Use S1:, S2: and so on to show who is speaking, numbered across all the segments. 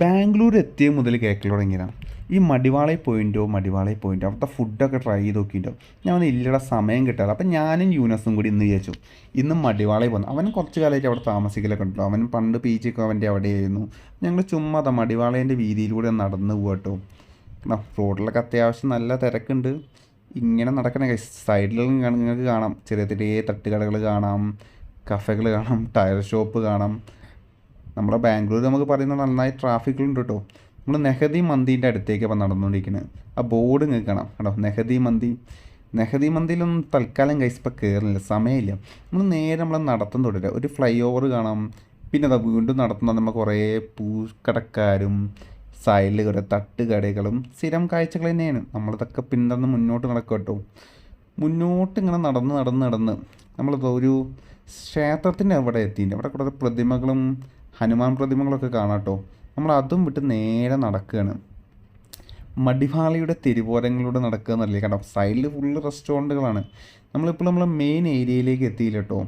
S1: ബാംഗ്ലൂർ എത്തിയ മുതൽ കേക്കൽ തുടങ്ങിയതാണ് ഈ മടിവാളെ പോയിന്റോ മടിവാളെ പോയിന്റോ അവിടുത്തെ ഫുഡൊക്കെ ട്രൈ ചെയ്ത് നോക്കിയിട്ടോ ഞാൻ ഒന്ന് ഇല്ലട സമയം കിട്ടാറ് അപ്പം ഞാനും യൂനസും കൂടി ഇന്ന് വിചാരിച്ചു ഇന്ന് മടിവാളെ പോകുന്നു അവൻ കുറച്ച് കാലമായിട്ട് അവിടെ താമസിക്കലൊക്കെ ഉണ്ടല്ലോ. അവൻ പണ്ട് പി ജിക്ക് അവന്റെ അവിടെയായിരുന്നു. ഞങ്ങൾ ചുമ്മാ അതാ മടിവാളേന്റെ വീതിയിലൂടെ നടന്ന് പോകട്ടോ റോഡിലൊക്കെ അത്യാവശ്യം നല്ല തിരക്കുണ്ട്. ഇങ്ങനെ നടക്കണ സൈഡിലും നിങ്ങൾക്ക് കാണാം. ചെറിയ ചെറിയ തട്ടുകടകൾ കാണാം. കഫകൾ കാണാം. ടയർ ഷോപ്പ് കാണാം. നമ്മുടെ ബാംഗ്ലൂർ നമുക്ക് പറയുന്നത് നന്നായി ട്രാഫിക്കിലുണ്ട് കേട്ടോ. നമ്മൾ നെഹദി മന്തിന്റെ അടുത്തേക്ക് അപ്പം നടന്നുകൊണ്ടിരിക്കുന്നത് ആ ബോർഡ് നിൽക്കണം കാണാം കേട്ടോ. നെഹദി മന്തി നെഹദി മന്തിയിലൊന്നും തൽക്കാലം ഇപ്പം കയറുന്നില്ല സമയമില്ല. നമ്മൾ നേരെ നമ്മളെ നടത്തം തുടരുക ഒരു ഫ്ലൈ ഓവർ കാണാം. പിന്നെ അതാ വീണ്ടും നടത്തുന്ന നമ്മൾ കുറേ പൂക്കടക്കാരും സൈഡിൽ കുറേ തട്ടുകടകളും സ്ഥിരം കാഴ്ചകൾ തന്നെയാണ്. നമ്മളിതൊക്കെ പിന്തുടർന്ന് മുന്നോട്ട് നടക്കും കേട്ടോ. മുന്നോട്ട് ഇങ്ങനെ നടന്ന് നടന്ന് നടന്ന് നമ്മൾ ഒരു ക്ഷേത്രത്തിന്റെ അവിടെ എത്തിയിട്ടുണ്ട്. അവിടെ കുറേ പ്രതിമകളും ഹനുമാൻ പ്രതിമകളൊക്കെ കാണാട്ടോ. നമ്മൾ അതും വിട്ട് നേരെ നടക്കുകയാണ് മടിഫാളിയുടെ തിരുവോരങ്ങളിലൂടെ നടക്കുക എന്നല്ലേ? കേട്ടോ സൈഡിൽ ഫുള്ള് റെസ്റ്റോറന്റുകളാണ് നമ്മളിപ്പോൾ നമ്മൾ മെയിൻ ഏരിയയിലേക്ക് എത്തിയില്ല കേട്ടോ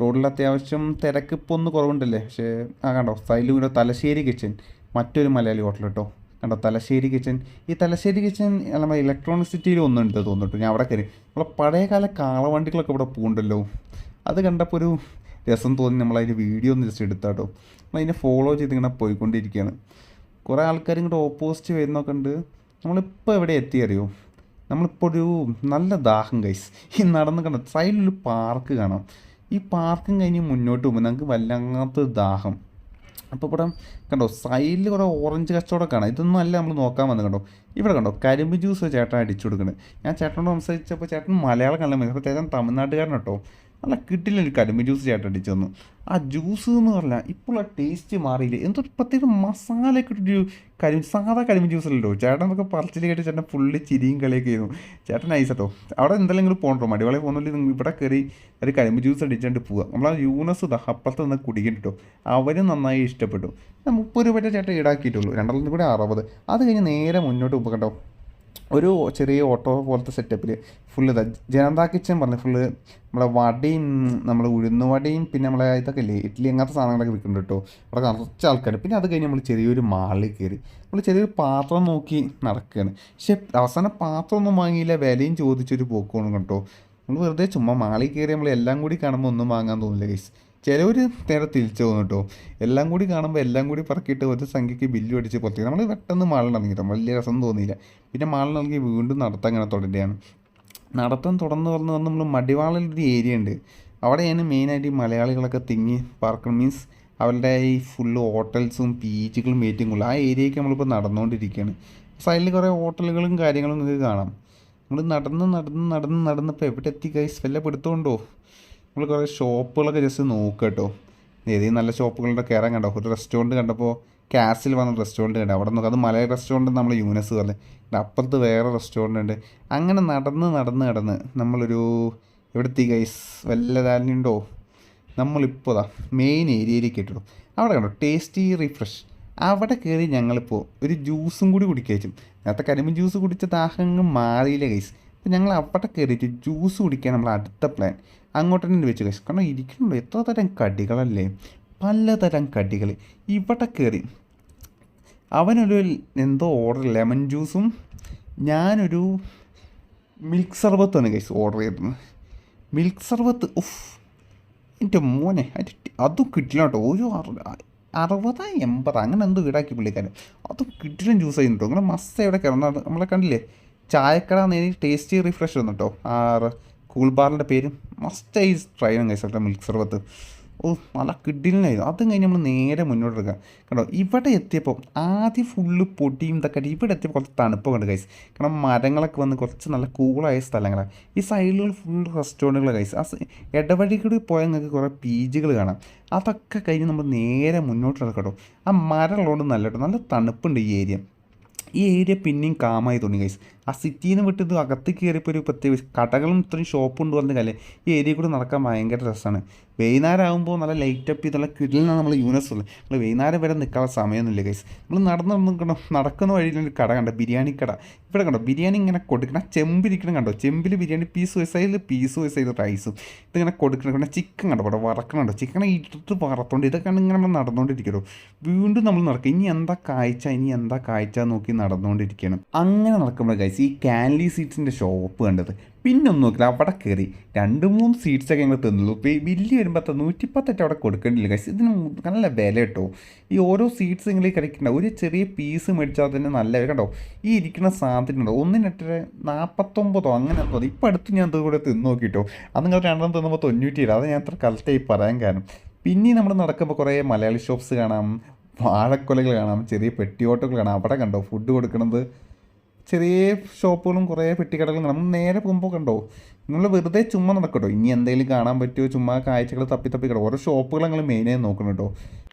S1: റോഡിൽ അത്യാവശ്യം തിരക്ക് ഇപ്പോൾ ഒന്ന് കുറവുണ്ടല്ലേ? പക്ഷേ ആ കണ്ടോ? സൈഡിൽ കൂടെ തലശ്ശേരി കിച്ചൻ മറ്റൊരു മലയാളി ഹോട്ടൽ കേട്ടോ കണ്ടോ? തലശ്ശേരി കിച്ചൻ ഈ തലശ്ശേരി കിച്ചൻ നമ്മുടെ ഇലക്ട്രോണിക് സിറ്റിയിൽ ഒന്നുണ്ട് തോന്നിട്ടു ഞാൻ അവിടെ കയറി. നമ്മളെ പഴയകാല കാളവണ്ടികളൊക്കെ ഇവിടെ പോകുന്നുണ്ടല്ലോ അത് കണ്ടപ്പോൾ ഒരു രസം തോന്നി നമ്മളതിന്റെ വീഡിയോ ഒന്ന് ജസ്റ്റ് എടുത്താട്ടോ. നമ്മളതിനെ ഫോളോ ചെയ്ത് ഇങ്ങനെ പോയിക്കൊണ്ടിരിക്കുകയാണ്. കുറേ ആൾക്കാർ ഇങ്ങോട്ട് ഓപ്പോസിറ്റ് വരുന്നൊക്കെ ഉണ്ട്. നമ്മളിപ്പോൾ എവിടെ എത്തി അറിയോ? നമ്മളിപ്പോൾ ഒരു നല്ല ദാഹം കൈസ് ഈ നടന്ന് കണ്ട സൈഡിലൊരു പാർക്ക് കാണാം. ഈ പാർക്കും കഴിഞ്ഞ് മുന്നോട്ട് പോകുമ്പോൾ നമുക്ക് വല്ലാത്ത ദാഹം. അപ്പോൾ ഇവിടെ കണ്ടോ സൈഡിൽ കുറേ ഓറഞ്ച് കച്ചവടം കാണാം. ഇതൊന്നും അല്ല നമ്മൾ നോക്കാൻ വന്നത് കണ്ടോ. ഇവിടെ കണ്ടോ കരിമ്പ് ജ്യൂസ് ചേട്ടൻ അടിച്ചു കൊടുക്കുന്നത് ഞാൻ ചേട്ടനോട് സംസാരിച്ചപ്പോൾ ചേട്ടൻ മലയാളം കണ്ടാൽ അപ്പോൾ ചേട്ടൻ തമിഴ്നാട്ടുകാരൻ കേട്ടോ നല്ല കിട്ടില്ല ഒരു കരിമ്പ് ജ്യൂസ് ചേട്ടൻ അടിച്ചു തന്നു. ആ ജ്യൂസ് എന്ന് പറഞ്ഞാൽ ഇപ്പോൾ ആ ടേസ്റ്റ് മാറിയില്ല എന്തൊരു പ്രത്യേക മസാലയൊക്കെ ഒരു കരിമ്പ് സാധാ കരിമ്പ് ജ്യൂസ് അല്ലല്ലോ. ചേട്ടൻ എന്നൊക്കെ പറച്ചിൽ കേട്ട് ചേട്ടൻ ഫുള്ള് ചിരിയും കളിയൊക്കെ ആയിരുന്നു. ചേട്ടൻ നൈസ് കേട്ടോ അവിടെ എന്തെങ്കിലും പോകണ്ടോ മടിവളെ പോകുന്നില്ല നിങ്ങൾ ഇവിടെ കയറി ഒരു കരിമ്പ് ജ്യൂസ് അടിച്ചുകൊണ്ട് പോവുക ആ യൂണസ് ഇതാ അപ്പുറത്ത് നിന്ന് കുടിക്കണ്ടോ അവരും നന്നായി ഇഷ്ടപ്പെട്ടു. മുപ്പത് രൂപ ചേട്ടൻ ഈടാക്കിയിട്ടുള്ളൂ രണ്ടാമത്തെ കൂടെ അറുപത്. അത് കഴിഞ്ഞ് നേരെ മുന്നോട്ട് പോകണ്ടോ? ഒരു ചെറിയ ഓട്ടോ പോലത്തെ സെറ്റപ്പിൽ ഫുള്ള് ഇതാ. ജനന്ത കിച്ചൻ പറഞ്ഞു ഫുള്ള് നമ്മളെ വടയും നമ്മൾ ഉഴുന്ന വടയും പിന്നെ നമ്മളെ ഇതൊക്കെ ഇല്ലേ ഇഡ്ഡലി അങ്ങനത്തെ സാധനങ്ങളൊക്കെ വിൽക്കുന്നുണ്ട് കേട്ടോ. അവിടെ കുറച്ച് ആൾക്കാർ പിന്നെ അത് കഴിഞ്ഞ് നമ്മൾ ചെറിയൊരു മാളിൽ കയറി നമ്മൾ ചെറിയൊരു പാത്രം നോക്കി നടക്കുകയാണ് പക്ഷേ അവസാനം പാത്രമൊന്നും വാങ്ങിയില്ല വിലയും ചോദിച്ചൊരു പോക്കുവാണ് കേട്ടോ. നമ്മൾ വെറുതെ ചുമ്മാ മാളിൽ കയറി നമ്മൾ എല്ലാം കൂടി കാണുമ്പോൾ ഒന്നും വാങ്ങാൻ തോന്നില്ല ഗൈസ് ചിലവർ നേരെ തിരിച്ചു പോകുന്നു കേട്ടോ എല്ലാം കൂടി കാണുമ്പോൾ എല്ലാം കൂടി പറക്കിയിട്ട് ഒരു സംഖ്യയ്ക്ക് ബില്ല് അടിച്ച് പുറത്തേക്ക് നമ്മൾ പെട്ടെന്ന് മാളിലിറങ്ങി കേട്ടോ വലിയ രസം തോന്നിയില്ല. പിന്നെ മാളിനിറങ്ങി വീണ്ടും നടത്താൻ ഇങ്ങനെ തുടരുകയാണ്. നടത്തം തുടർന്ന് തുറന്ന് വന്ന് നമ്മൾ മടിവാളിലൊരു ഏരിയ ഉണ്ട്. അവിടെയാണ് മെയിനായിട്ട് ഈ മലയാളികളൊക്കെ തിങ്ങി പാർക്കണം മീൻസ് അവരുടെ ഈ ഫുള്ള് ഹോട്ടൽസും ബീച്ചുകളും മീറ്റിങ്ങുകളും ആ ഏരിയയ്ക്ക് നമ്മളിപ്പോൾ നടന്നുകൊണ്ടിരിക്കുകയാണ് സൈഡിൽ കുറേ ഹോട്ടലുകളും കാര്യങ്ങളും നിങ്ങൾക്ക് കാണാം. നമ്മൾ നടന്ന് നടന്ന് നടന്ന് നടന്നപ്പോൾ എവിടെ എത്തി കൈസ് വല്ല പിടുത്തമുണ്ടോ നമ്മൾ കുറേ ഷോപ്പുകളൊക്കെ ജസ്റ്റ് നോക്കുക കേട്ടോ ഏതെങ്കിലും നല്ല ഷോപ്പുകളുടെ കയറാൻ കണ്ടോ? ഒരു റെസ്റ്റോറന്റ് കണ്ടപ്പോൾ കാസിൽ വന്ന റെസ്റ്റോറന്റ് കണ്ടോ? അവിടെ നോക്കാം അത് മലയാള റെസ്റ്റോറന്റ് നമ്മൾ യൂനസ് പറഞ്ഞത് അപ്പുറത്ത് വേറെ റെസ്റ്റോറന്റ് ഉണ്ട്. അങ്ങനെ നടന്ന് നടന്ന് നടന്ന് നമ്മളൊരു എവിടെത്തി ഗൈസ് ധാരണയുണ്ടോ നമ്മളിപ്പോൾ ദാ മെയിൻ ഏരിയയിലേക്ക് ഇട്ടു അവിടെ കണ്ടോ? ടേസ്റ്റി റിഫ്രഷ് അവിടെ കയറി ഞങ്ങളിപ്പോൾ ഒരു ജ്യൂസും കൂടി കുടിക്കാച്ചും നേരത്തെ കരിമ്പ് ജ്യൂസ് കുടിച്ച ദാഹങ്ങൾ മാറിയില്ല ഗൈസ് അപ്പോൾ ഞങ്ങൾ അവിടെ കയറിയിട്ട് ജ്യൂസ് കുടിക്കാൻ നമ്മൾ അടുത്ത പ്ലാൻ അങ്ങോട്ട് തന്നെ വെച്ച് കഴിച്ചു. കാരണം ഇരിക്കണല്ലോ എത്ര തരം കടികളല്ലേ? പലതരം കടികൾ ഇവിടെ കയറി അവനൊരു എന്തോ ഓർഡർ ലെമൺ ജ്യൂസും ഞാനൊരു മിൽക്ക് സർബത്താണ് കൈസ് ഓർഡർ ചെയ്തത്. മിൽക്ക് സർബത്ത് ഉഫ്. എന്റെ മോനെ അതും കിട്ടില്ല കേട്ടോ. ഒരു അറുപത് എൺപത്? അങ്ങനെ എന്തോ ഈടാക്കി പുള്ളിക്കാരൻ. അതും കിട്ടിലും ജ്യൂസ് ചെയ്യുന്നുണ്ടോ അങ്ങനെ മസ്ത എവിടെ കയറുന്ന നമ്മളെ കണ്ടില്ലേ? ചായക്കട നേരി ടേസ്റ്റി റിഫ്രഷ് വന്നു കേട്ടോ. ആ കൂൾ ബാറിന്റെ പേര്. മസ്റ്റ് ഐസ് ട്രൈ ചെയ്യാൻ കഴിച്ചു മിൽക്ക് സർബത്ത് ഓ നല്ല കിഡിലായി അതും കഴിഞ്ഞ് നമ്മൾ നേരെ മുന്നോട്ട് എടുക്കുക കേട്ടോ ഇവിടെ എത്തിയപ്പോൾ ആദ്യം ഫുള്ള് പൊടിയും ഇതൊക്കെ ആയിട്ട് ഇവിടെ എത്തിയപ്പോൾ കുറച്ച് തണുപ്പ് കണ്ട് കൈസ് കാരണം മരങ്ങളൊക്കെ വന്ന് കുറച്ച് നല്ല കൂളായ സ്ഥലങ്ങളാണ് ഈ സൈഡിൽ ഫുൾ റെസ്റ്റോറന്റുകൾ കൈസ് ആ ഇടവഴി കൂടി പോയാൽ നിങ്ങൾക്ക് കുറേ പീജുകൾ കാണാം. അതൊക്കെ കഴിഞ്ഞ് നമ്മൾ നേരെ മുന്നോട്ട് എടുക്കട്ടോ ആ മരമുള്ളതുകൊണ്ട് നല്ല നല്ല തണുപ്പുണ്ട് ഈ ഏരിയ ഈ ഏരിയ പിന്നെയും കാമായി തോന്നി ഗൈസ് ആ സിറ്റിയിൽ നിന്ന് വിട്ട് ഇത് അകത്ത് കയറിയപ്പോൾ ഒരു പ്രത്യേക കടകളും ഇത്രയും ഷോപ്പുണ്ട് പറഞ്ഞ കാലേ ഈ ഏരിയ കൂടെ നടക്കാൻ ഭയങ്കര രസമാണ് വൈകുന്നേരം ആകുമ്പോൾ നല്ല അപ്പ് ചെയ്തുള്ള കിടലിനാണ് നമ്മൾ യൂണിവേഴ്സ് ഉള്ളത്. നമ്മൾ വൈകുന്നേരം വരെ നിൽക്കാനുള്ള സമയമൊന്നുമില്ല ഗൈസ് നമ്മൾ നടന്ന് നടക്കുന്ന വഴിയിൽ ഒരു കട കണ്ടോ? ബിരിയാണി കട. ഇവിടെ കണ്ടോ? ബിരിയാണി ഇങ്ങനെ കൊടുക്കണം ചെമ്പിരിക്കണം കണ്ടോ? ചെമ്പിൽ ബിരിയാണി പീസ് വയസ്സായി പീസ് വയസ്സായി റൈസും ഇതിങ്ങനെ കൊടുക്കണം പിന്നെ ചിക്കൻ കണ്ടോ? ഇവിടെ വറക്കണുണ്ടോ ചിക്കനെ ഇട്ടിട്ട് വറത്തോണ്ട് ഇതൊക്കെയാണ് ഇങ്ങനെ നമ്മൾ നടന്നുകൊണ്ടിരിക്കണോ വീണ്ടും നമ്മൾ നടക്കും. ഇനി എന്താ കാഴ്ച? ഇനി എന്താ കാഴ്ച നോക്കി നടന്നുകൊണ്ടിരിക്കണം അങ്ങനെ നടക്കുമ്പോൾ ഗൈസ് ഈ കാൻലി സീറ്റ്സിന്റെ ഷോപ്പ് കണ്ടത്. പിന്നെ ഒന്നും നോക്കില്ല അവിടെ കയറി രണ്ട് മൂന്ന് സീറ്റ്സൊക്കെ ഞങ്ങൾ തിന്നുള്ളൂ ഇപ്പോൾ ഈ ബില്ല് വരുമ്പോൾ നൂറ്റിപ്പത്തെട്ട് അവിടെ കൊടുക്കേണ്ടില്ല. ഗൈസ് ഇതിന് നല്ല വില കേട്ടോ. ഈ ഓരോ സീറ്റ്സ് നിങ്ങൾ കഴിക്കണ്ട ഒരു ചെറിയ പീസ് മേടിച്ചാൽ തന്നെ നല്ല കേട്ടോ ഈ ഇരിക്കുന്ന സാധനം ഉണ്ടോ? ഒന്നിനെട്ട് നാൽപ്പത്തൊമ്പതോ അങ്ങനെ തോന്നി ഇപ്പം അടുത്ത് ഞാൻ കൂടെ തിന്ന് നോക്കിയിട്ടോ. അത് നിങ്ങൾ രണ്ടെണ്ണം തിന്നുമ്പോൾ തൊണ്ണൂറ്റി ഏഴ് അത് ഞാൻ അത്ര കറക്റ്റായി പറയാൻ കാരണം. പിന്നെ നമ്മൾ നടക്കുമ്പോൾ കുറേ മലയാളി ഷോപ്സ് കാണാം വാഴക്കൊലകൾ കാണാം ചെറിയ പെട്ടിയോട്ടകൾ കാണാം. അവിടെ കണ്ടോ ഫുഡ് കൊടുക്കണത്? ചെറിയ ഷോപ്പുകളും കുറേ പെട്ടിക്കടകളും നമ്മൾ നേരെ പോകുമ്പോൾ കണ്ടോ നിങ്ങൾ വെറുതെ ചുമ്മാ നടക്കട്ടോ. ഇനി എന്തെങ്കിലും കാണാൻ പറ്റുമോ? ചുമ്മാ കാഴ്ചകൾ തപ്പി തപ്പി കിടക്കും. ഓരോ ഷോപ്പുകൾ നിങ്ങൾ മെയിനായി നോക്കണം കേട്ടോ.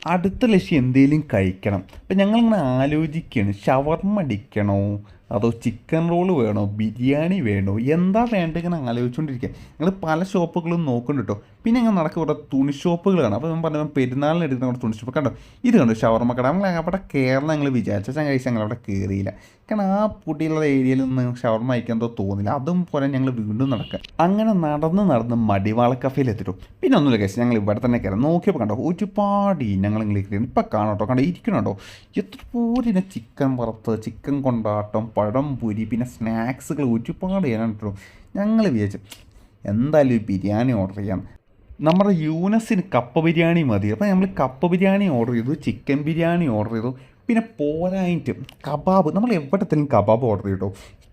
S1: അടുത്ത ലക്ഷ്യം എന്തെങ്കിലും കഴിക്കണം. അപ്പം ഞങ്ങളിങ്ങനെ ആലോചിക്കുകയാണ് ഷവർമ്മ അടിക്കണോ? അതോ ചിക്കൻ റോൾ വേണോ? ബിരിയാണി വേണോ? എന്താ വേണ്ടത് ഇങ്ങനെ ആലോചിച്ചുകൊണ്ടിരിക്കുക ഞങ്ങൾ പല ഷോപ്പുകളും നോക്കുന്നുണ്ട് കേട്ടോ പിന്നെ ഞങ്ങൾ നടക്കുക ഇവിടെ തുണി ഷോപ്പുകൾ കാണാം. അപ്പോൾ ഞാൻ പറഞ്ഞു പെരുന്നാളിന് എടുക്കുന്ന അവിടെ തുണി ഷോപ്പ്. കണ്ടോ? ഇത് കണ്ടോ? ഷവർമ്മ കട. നമ്മൾ അവിടെ കയറണം ഞങ്ങൾ വിചാരിച്ച. കഴിച്ച് ഞങ്ങൾ അവിടെ കയറിയില്ല കാരണം ആ പൊട്ടിയുള്ള ഏരിയയിൽ നിന്ന് ഷവർമ്മ അയക്കാൻ എന്തോ തോന്നില്ല. അതും പോലെ ഞങ്ങൾ വീണ്ടും നടക്കുക അങ്ങനെ നടന്ന് നടന്ന് മടിവാള കഫയിൽ എത്തിയിട്ടു പിന്നെ ഒന്നുമില്ല കഴിച്ച് ഞങ്ങൾ ഇവിടെ തന്നെ കയറാം നോക്കിയപ്പോൾ കണ്ടോ? ഒരുപാട് ഇങ്ങനെ കയറി ഇപ്പം കാണാം കേട്ടോ. കണ്ടോ കേട്ടോ? എത്ര പോലിനെ ചിക്കൻ വറുത്ത് ചിക്കൻ കൊണ്ടാട്ടം പഴം പൊരി പിന്നെ സ്നാക്സുകൾ ഒരുപാട് ചെയ്യാനായിട്ടു ഞങ്ങൾ വിചാരിച്ചു എന്തായാലും ഒരു ബിരിയാണി ഓർഡർ ചെയ്യാം. നമ്മുടെ യൂനസിന് കപ്പ ബിരിയാണി മതി. അപ്പോൾ നമ്മൾ കപ്പ ബിരിയാണി ഓർഡർ ചെയ്തു ചിക്കൻ ബിരിയാണി ഓർഡർ ചെയ്തു പിന്നെ പോരായിട്ട് കബാബ്. നമ്മൾ എവിടത്തേലും കബാബ് ഓർഡർ ചെയ്തു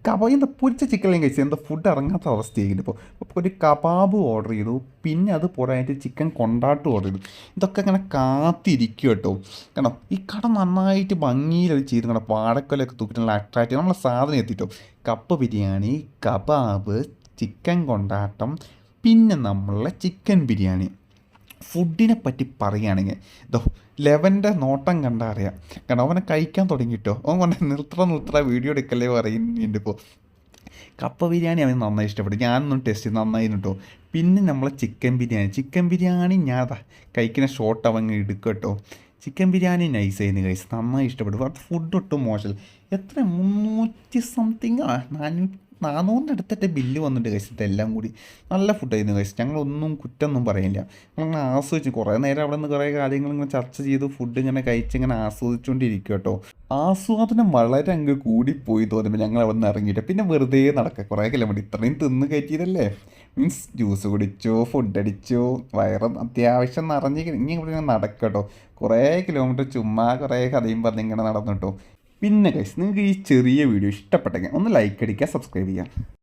S1: കബാബ് എന്താ പൊരിച്ച ചിക്കനെല്ലാം കഴിച്ചത്? എന്താ ഫുഡ് ഇറങ്ങാത്ത അവസ്ഥയായിരുന്നു ഇപ്പോൾ ഒരു കബാബ് ഓർഡർ ചെയ്തു. പിന്നെ അത് പുറമായിട്ട് ചിക്കൻ കൊണ്ടാട്ട് ഓർഡർ ചെയ്തു. ഇതൊക്കെ ഇങ്ങനെ കാത്തിരിക്കും കേട്ടോ. കാരണം ഈ കട നന്നായിട്ട് ഭംഗിയിൽ അത് ചെയ്ത്. കണ്ടോ പാടക്കൊലൊക്കെ തൂക്കിട്ട് നല്ല അട്രാക്റ്റ് അട്രാക്റ്റീവ് നമ്മളെ സാധനം എത്തിട്ടോ. കപ്പ ബിരിയാണി കബാബ് ചിക്കൻ കൊണ്ടാട്ടം പിന്നെ നമ്മളെ ചിക്കൻ ബിരിയാണി. ഫുഡിനെ പറ്റി പറയുകയാണെങ്കിൽ ഇതോ ലെവന്റെ നോട്ടം കണ്ടാൽ അറിയാം. കാരണം അവനെ കഴിക്കാൻ തുടങ്ങിയിട്ടോ അവൻ പറഞ്ഞ നിർത്തറ നിർത്തറ വീഡിയോ എടുക്കല്ലേ പറയുന്നുണ്ട് ഇപ്പോൾ കപ്പ ബിരിയാണി അവന് നന്നായി ഇഷ്ടപ്പെട്ടു. ഞാനൊന്നും ടേസ്റ്റ് ചെയ്ത് നന്നായിരുന്നു കേട്ടോ പിന്നെ നമ്മളെ ചിക്കൻ ബിരിയാണി. ചിക്കൻ ബിരിയാണി ഞാൻ കഴിക്കുന്ന ഷോട്ട് അവൻ എടുക്കും കേട്ടോ ചിക്കൻ ബിരിയാണി നൈസ് ആയിരുന്നു കഴിച്ച് നന്നായി ഇഷ്ടപ്പെട്ടു. അത് ഫുഡ് ഒട്ടും മോശം എത്ര? മുന്നൂറ്റി സംതിങ് നാനൂറ്റി നാനൂറിന്റെ അടുത്തിട്ട് ബില്ല് വന്നിട്ട് കഴിച്ചിട്ട് എല്ലാം കൂടി നല്ല ഫുഡായിരുന്നു കഴിച്ചു ഞങ്ങളൊന്നും കുറ്റമൊന്നും പറയില്ല. ഞങ്ങൾ ആസ്വദിച്ചു. കുറേ നേരം അവിടെ നിന്ന് കുറേ കാര്യങ്ങൾ ഇങ്ങനെ ചർച്ച ചെയ്ത് ഫുഡ് ഇങ്ങനെ കഴിച്ച് ഇങ്ങനെ ആസ്വദിച്ചുകൊണ്ടിരിക്കും കേട്ടോ ആസ്വാദനം വളരെ അങ്ങ് കൂടിപ്പോയി തോന്നുമ്പോൾ ഞങ്ങൾ അവിടെ നിന്ന് ഇറങ്ങിയിട്ട്. പിന്നെ വെറുതെ നടക്കുക. കുറേ കിലോമീറ്റർ ഇത്രയും തിന്ന് കയറ്റിയതല്ലേ? മീൻസ് ജ്യൂസ് കുടിച്ചോ ഫുഡ് അടിച്ചോ വയറും അത്യാവശ്യം നിറഞ്ഞ് ഇനി ഇവിടെ ഇങ്ങനെ നടക്കട്ടോ കേട്ടോ കുറേ കിലോമീറ്റർ ചുമ്മാ കുറേ കഥയും പറഞ്ഞ് ഇങ്ങനെ നടന്നു കേട്ടോ പിന്നെ ഗൈസ് നിങ്ങൾക്ക് ഈ ചെറിയ വീഡിയോ ഇഷ്ടപ്പെട്ടെങ്കിൽ ഒന്ന് ലൈക്ക് അടിക്കുക സബ്സ്ക്രൈബ് ചെയ്യുക.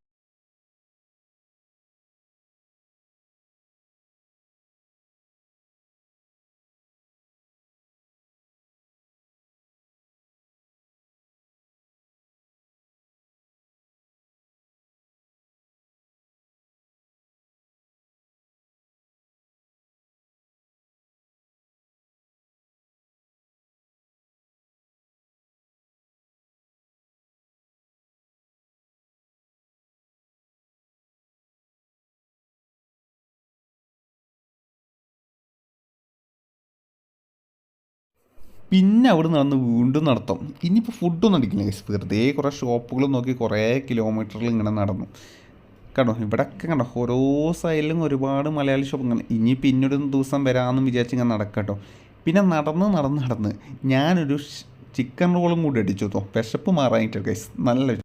S1: പിന്നെ അവിടെ നടന്ന് വീണ്ടും നടത്തും. ഇനിയിപ്പോൾ ഫുഡൊന്നും അടിക്കില്ല ഗൈസ് വെറുതെ കുറേ ഷോപ്പുകൾ നോക്കി കുറേ കിലോമീറ്ററിൽ ഇങ്ങനെ നടന്നു. കണ്ടോ? ഇവിടെയൊക്കെ കണ്ടോ? ഓരോ സൈഡിലും ഒരുപാട് മലയാളി ഷോപ്പ് ഇങ്ങനെ. ഇനി പിന്നൊരു ദിവസം വരാമെന്ന് വിചാരിച്ച് ഇങ്ങനെ നടക്കട്ടോ പിന്നെ നടന്ന് നടന്ന് നടന്ന് ഞാനൊരു ചിക്കൻ റോളും കൂടി അടിച്ചു കേട്ടോ. വിശപ്പ് മാറാനായിട്ട് ഗൈസ് നല്ല